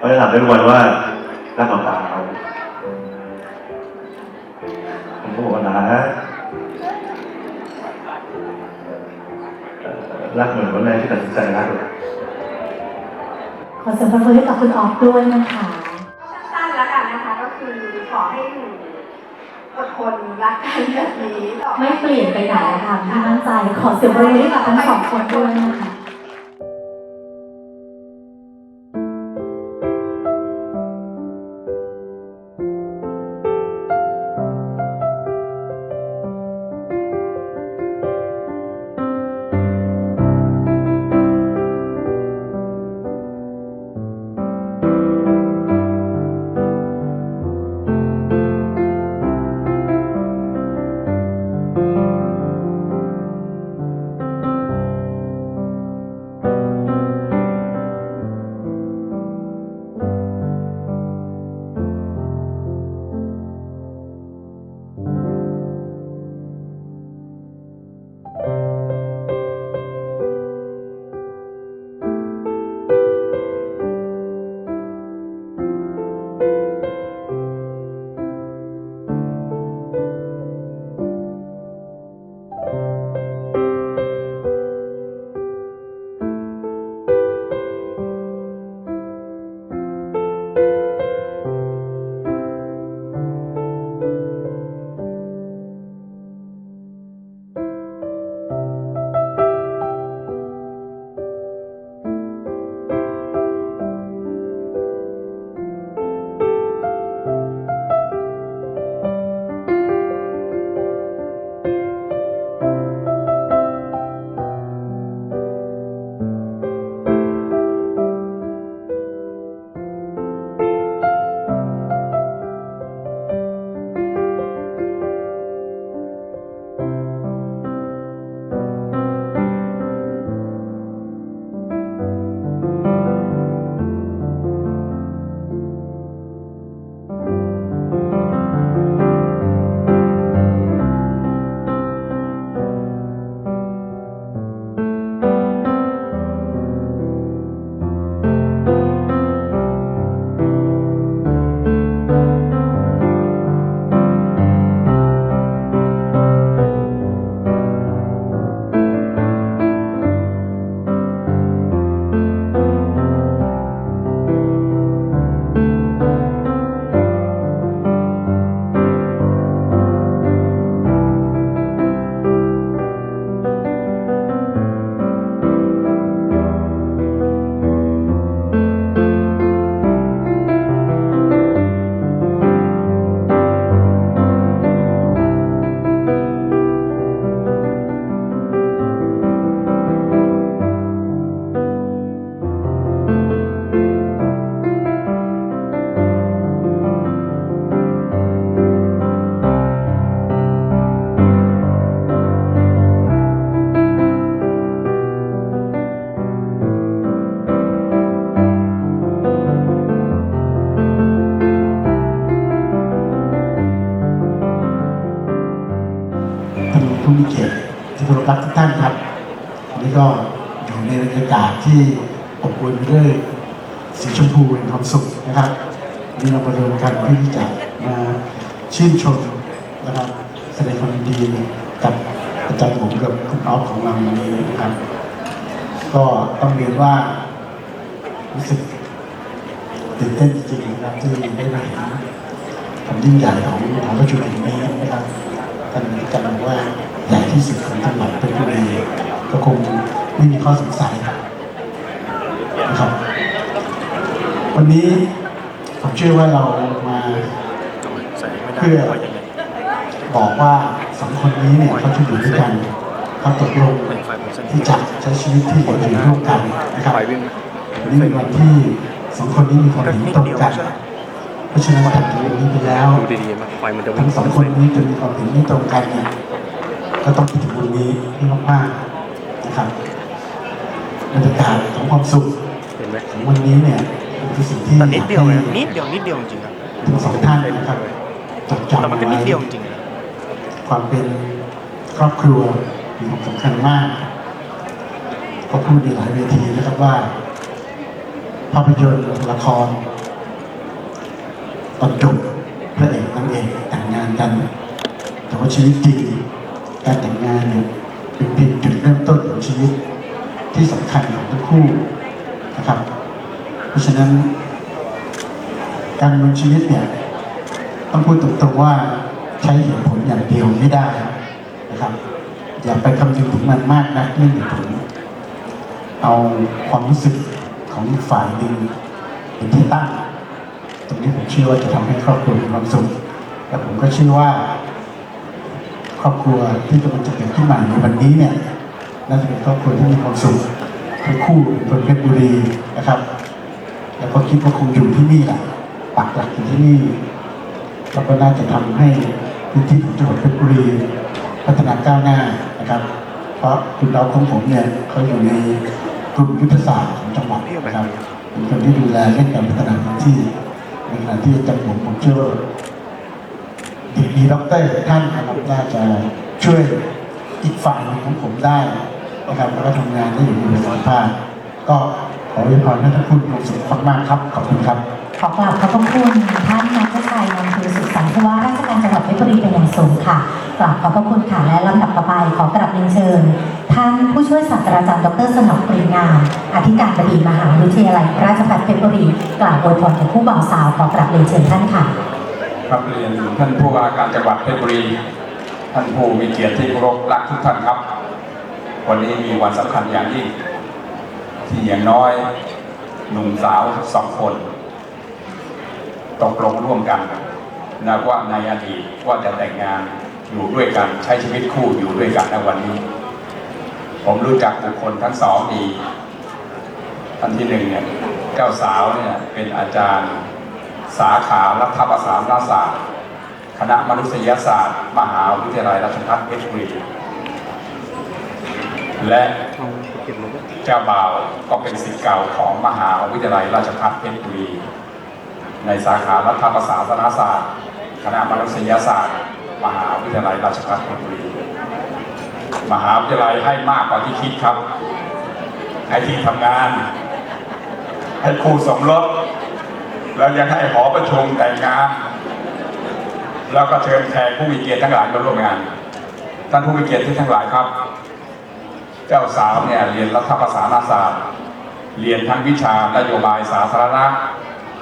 เราจะถามได้ทุกวันว่ารักของตาเราผมก็บอกว่านะเอ่อรักเหมือนวันแรกที่ตัดสินใจรักเลยขอเสียงปรบมือให้กับคุณออฟด้วยนะคะสั้นๆแล้วกันนะคะก็คือขอให้หนูอดทนรักกันแบบนี้ต่อไม่เปลี่ยนไปไหนค่ะพี่มั่นใจขอเสียงปรบมือให้กับทั้งสองคนด้วยนะคะ คารพรักทุกท่านครับวันนี้ก็อยู่ในบรรยากาศที่อบอุ่นด้วยสีชมพูแห่งความสุขนะครับนี่เราประดมกันเพื่อที่จะมาชื่นชมนะครับแสดงความดีกับอาจารย์ผมกับคุณออฟของเราวันนี้นะครับ ก็ต้องเรียนว่ารู้สึกตื่นเต้นจริงๆนะครับที่ได้มาเห็นความยิ่งใหญ่ของหอประชุมแห่งนี้นะครับท่านอาจารย์ว่า ใหญ่ที่สุดของจังหวัดเพชรบุรีก็คงไม่มีข้อสงสัยนะครับ วันนี้ผมเชื่อว่าเรามาเพื่อบอกว่าสองคนนี้เนี่ยเขาจะอยู่ด้วยกันเขาตกลงที่จะใช้ชีวิตที่อยู่ร่วมกันนะครับวันนี้เป็นวันที่สองคนนี้มีความเห็นตรงกันเพราะฉะนั้นถัดจากนี้ไปแล้วทั้งงสองคนนี้จะมีความเห็นไม่ตรงกันเนี่ย ก็ต้องคิดถึงวันนี้ให้มากๆนะครับบรรยากาศของความสุขเห็นไหมของวันนี้เนี่ยเป็นสิ่งที่แต่นิดเดียวอเลยยากให้นิดเดียวนิดเดียวจริงๆครับทั้งสองท่านนะครับจดจำแต่มันก็เอานิดไว้เดียวจริงๆนะความเป็นครอบครัวมีความสำคัญมากก็พูดในหลายเวทีนะครับว่า ภาพยนตร์ละครตอนจบพระเอกนางเอกแต่งงานกัน แต่ว่าชีวิตจริง การแต่งงานเนี่ยเป็นเพียงจุดเริ่มต้นของชีวิตที่สำคัญของทั้งคู่นะครับ เพราะฉะนั้น การดำเนินชีวิตเนี่ยต้องพูดตรงๆว่าใช้เหตุผลอย่างเดียวไม่ได้นะครับอย่าไปคำนึงถึงมันมากนักเรื่องเหตุผลเอาความรู้สึกของอีกฝ่ายหนึ่งเป็นที่ตั้ง ตรงนี้ผมเชื่อว่าจะทำให้ครอบครัวมีความสุขและผมก็เชื่อว่า ครอบครัวที่กำลังจะเกิดขึ้นใหม่ในวันนี้เนี่ยน่าจะเป็นครอบครัวที่มีความสุขทั้งคู่เป็นคนเพชรบุรีนะครับ แล้วก็คิดว่าคงอยู่ที่นี่แหละปักหลักอยู่ที่นี่แล้วก็น่าจะทำให้พื้นที่ของจังหวัดเพชรบุรีพัฒนาก้าวหน้านะครับ เพราะคุณดาวของผมเนี่ยเขาอยู่ในกลุ่มยุทธศาสตร์ของจังหวัดนะครับเป็นคนที่ดูแลเรื่องการพัฒนาพื้นที่ในขณะที่จารย์ผมผมเชื่อ ดีดีด็อกเตอร์ท่านนะครับน่าจะช่วยอีกฝ่ายหนึ่งของผมได้นะครับแล้วก็ทำงานได้อย่างมีประสิทธิภาพก็ขออวยพรท่านคุณมีความสุขมากๆครับ ขอบคุณครับ ขอกราบขอบพระคุณท่านนักชัยนำคือสุขสันต์ผู้ว่าราชการจังหวัดเพชรบุรีเป็นอย่างสูงค่ะกราบขอบพระคุณค่ะและลำดับต่อไปขอกราบเรียนเชิญ ท่านผู้ช่วยศาสตราจารย์ดรสนองปรีงามอธิการบดีมหาวิทยาลัย ราชภัฏเพชรบุรีกล่าวอวยพรแก่คู่บ่าวสาวขอกราบเรียนเชิญท่านค่ะ ครับเรียนท่านผู้ว่าการจังหวัดเพชรบุรี ท่านผู้มีเกียรติที่เคารพรักทุกท่านครับ วันนี้มีวันสำคัญอย่างยิ่งที่อย่างน้อยหนุ่มสาวสองคน ตกลงร่วมกันนะว่าในอดีตว่าจะแต่งงานอยู่ด้วยกันใช้ชีวิตคู่อยู่ด้วยกันในวันนี้ ผมรู้จักบุคคลทั้งสองดีท่านที่หนึ่งเนี่ยเจ้าสาวเนี่ยเป็นอาจารย์ สาขารัฐประศานศาสตร์ คณะมนุษยศาสตร์ มหาวิทยาลัยราชภัฏเพชรบุรีและเอาเก็บเลยด้วยเจ้าบ่าวก็เป็นศิษย์เก่าของมหาวิทยาลัยราชภัฏเพชรบุรีในสาขารัฐประศาสนศาสตร์ คณะมนุษยศาสตร์ มหาวิทยาลัยราชภัฏเพชรบุรีมหาวิทยาลัยให้มากกว่าที่คิดครับ ให้ที่ทำงาน ให้คู่สมรส แล้วยังให้หอประชุมแต่งงาน แล้วก็เชิญแขกผู้มีเกียรติทั้งหลายมาร่วมงาน ท่านผู้มีเกียรติทั้งหลายครับ เจ้าสาวเนี่ยเรียนรัฐประศาสนศาสตร์ เรียนทั้งวิชานโยบายสาธารณะ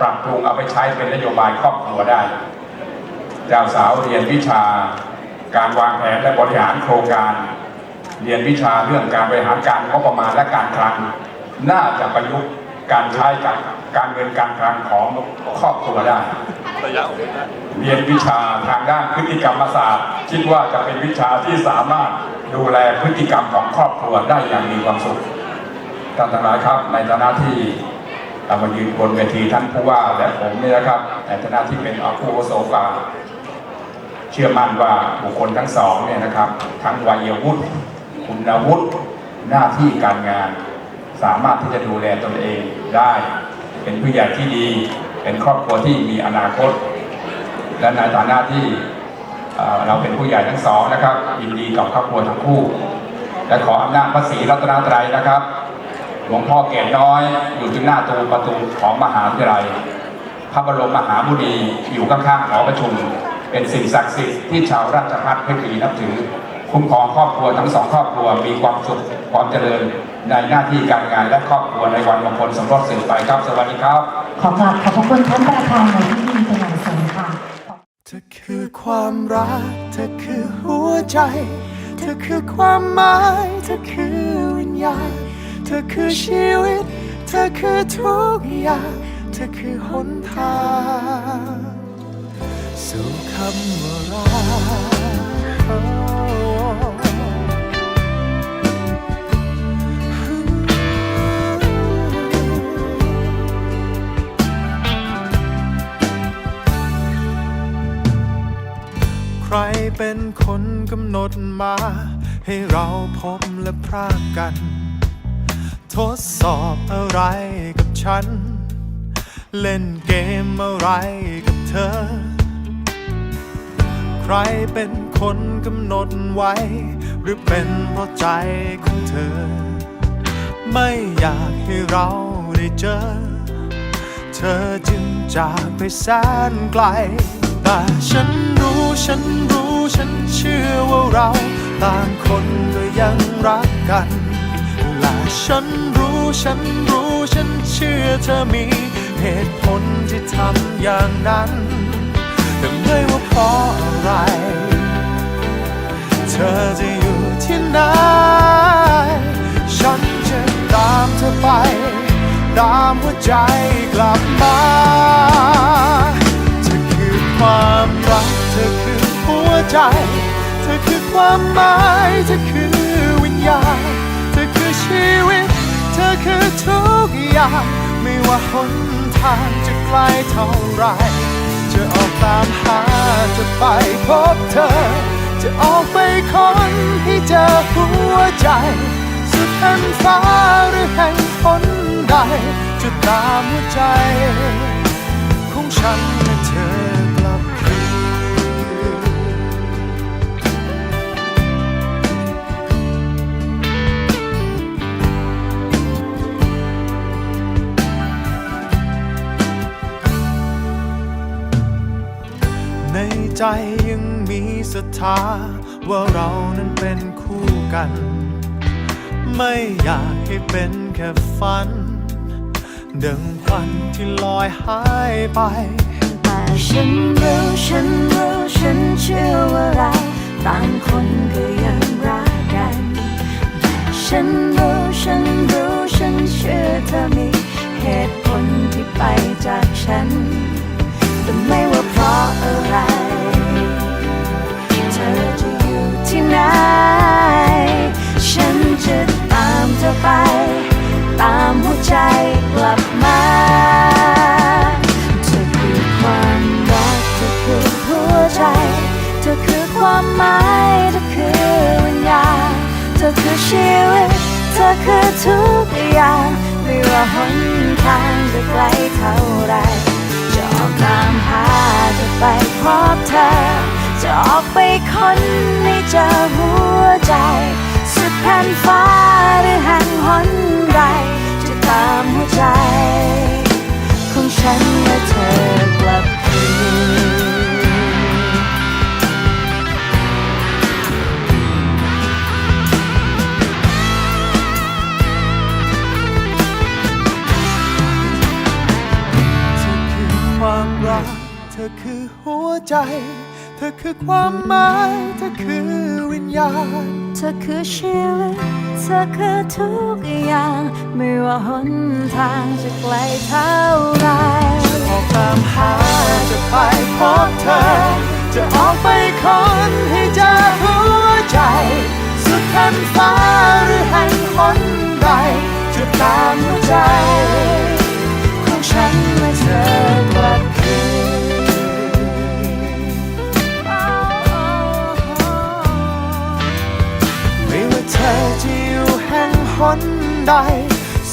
ปรับปรุงเอาไปใช้เป็นนโยบายครอบครัวได้ เจ้าสาวเรียนวิชาการวางแผนและบริหารโครงการ เรียนวิชาเรื่องการบริหารการงบประมาณและการคลัง น่าจะประยุกต์การใช้กับ การเงินการคลังของครอบครัวได้ เรียนวิชาทางด้านพฤติกรรมศาสตร์ คิดว่าจะเป็นวิชาที่สามารถดูแลพฤติกรรมของครอบครัวได้อย่างมีความสุขท่านทั้งหลายครับ ในฐานะที่เรามายืนบนเวทีท่านผู้ว่าและผมเนี่ยนะครับในฐานะที่เป็นผู้โสกาเชื่อมั่นว่าบุคคลทั้งสองเนี่ยนะครับ ทั้งวัยวุฒิคุณวุฒิหน้าที่การงาน สามารถที่จะดูแลตนเองได้ เป็นผู้ใหญ่ที่ดี เป็นครอบครัวที่มีอนาคต และในฐานะที่เราเป็นผู้ใหญ่ทั้งสองนะครับยินดีกับครอบครัวทั้งคู่ และขออำนาจพระศรีรัตนตรัยนะครับหลวงพ่อเกศน้อยอยู่ที่หน้าตูประตูของมหาวิทยาลัย พระบรมมหาบุรีอยู่ข้างๆหอประชุม เป็นสิ่งศักดิ์สิทธิ์ที่ชาวราชพัฒเพชรบุรีนับถือ คุ้มครองครอบครัวทั้งสองครอบครัวมีความสุขความเจริญ ในหน้าที่การงานและครอบครัวในวันมงคลสมรสสืบไปครับ สวัสดีครับ ขอกราบขอบพระคุณท่านประธานในพิธีเป็นอย่างสูงค่ะ เธอคือความรัก เธอคือหัวใจ เธอคือความหมาย เธอคือวิญญาณ เธอคือชีวิต เธอคือทุกอย่าง เธอคือหนทางสู่คำว่ารัก ใครเป็นคนกำหนดมา ให้เราพบและพรากกัน ทดสอบอะไรกับฉัน เล่นเกมอะไรกับเธอ ใครเป็นคนกำหนดไว้ หรือเป็นเพราะใจของเธอ ไม่อยากให้เราได้เจอ เธอจึงจากไปแสนไกล แต่ฉันรู้ ฉันรู้ฉันเชื่อว่าเราต่างคนก็ยังรักกันและฉันรู้ฉันรู้ฉันเชื่อเธอมีเหตุผลที่ทำอย่างนั้นแต่ไม่ว่าเพราะอะไร เธอจะอยู่ที่ไหนฉันจะตามเธอไป ตามหัวใจกลับมา ความหมายเธอคือวิญญาณ เธอคือชีวิต เธอคือทุกอย่าง ไม่ว่าหนทางจะไกลเท่าไร จะออกตามหาจะไปพบเธอ จะออกไปค้นให้เจอหัวใจ สุดแผ่นฟ้าหรือแห่งหนใด จะตามหัวใจของฉัน ใจยังมีศรัทธาว่าเรานั้นเป็นคู่กัน ไม่อยากให้เป็นแค่ฝัน ดังควันที่ลอยหายไป แต่ฉันรู้ฉันรู้ฉันเชื่อว่าเราต่างคนก็ยังรักกันแต่ฉันรู้ฉันรู้ฉันเชื่อเธอมีเหตุผลที่ไปจากฉันแต่ไม่ว่าเพราะอะไร ไหน ฉันจะตามเธอไป ตามหัวใจกลับมาเธอคือความรักเธอคือหัวใจ เธอคือความหมายเธอคือวิญญาณเธอคือชีวิต เธอคือทุกอย่างไม่ว่าหนทางจะไกลเท่าไรจะออกตามหาจะไปพบเธอ จะออกไปค้นให้เจอหัวใจสุดแผ่นฟ้า คือความหมายเธอคือวิญญาณ เธอคือชีวิตเธอคือทุกอย่าง ไม่ว่าหนทางจะไกลเท่าไรออกตามหาจะไปพบเธอ จะออกไปค้นให้เจอหัวใจ สุดแผ่นฟ้าหรือแห่งหนใดจะตามหัวใจ ใด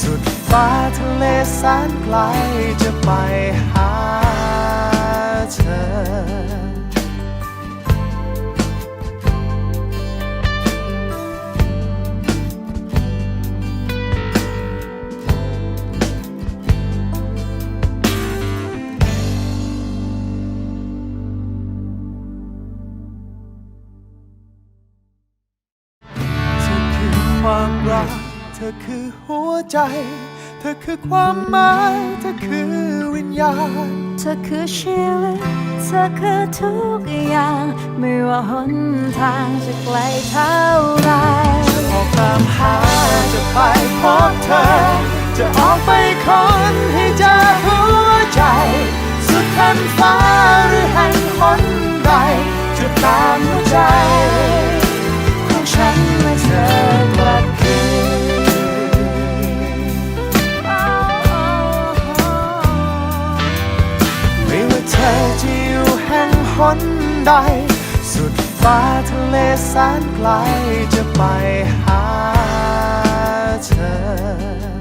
สุดฟ้าทะเลแสนไกลจะไปหาเธอ คือหัวใจ เธอคือความหมาย เธอคือวิญญาณ เธอคือชีวิต เธอคือทุกอย่าง ไม่ว่าหนทางจะไกลเท่าไรออกตามหา จะไปพบเธอ จะออกไปค้นให้เจอหัวใจ ใด สุดฟ้าทะเลแสนไกลจะไปหาเธอ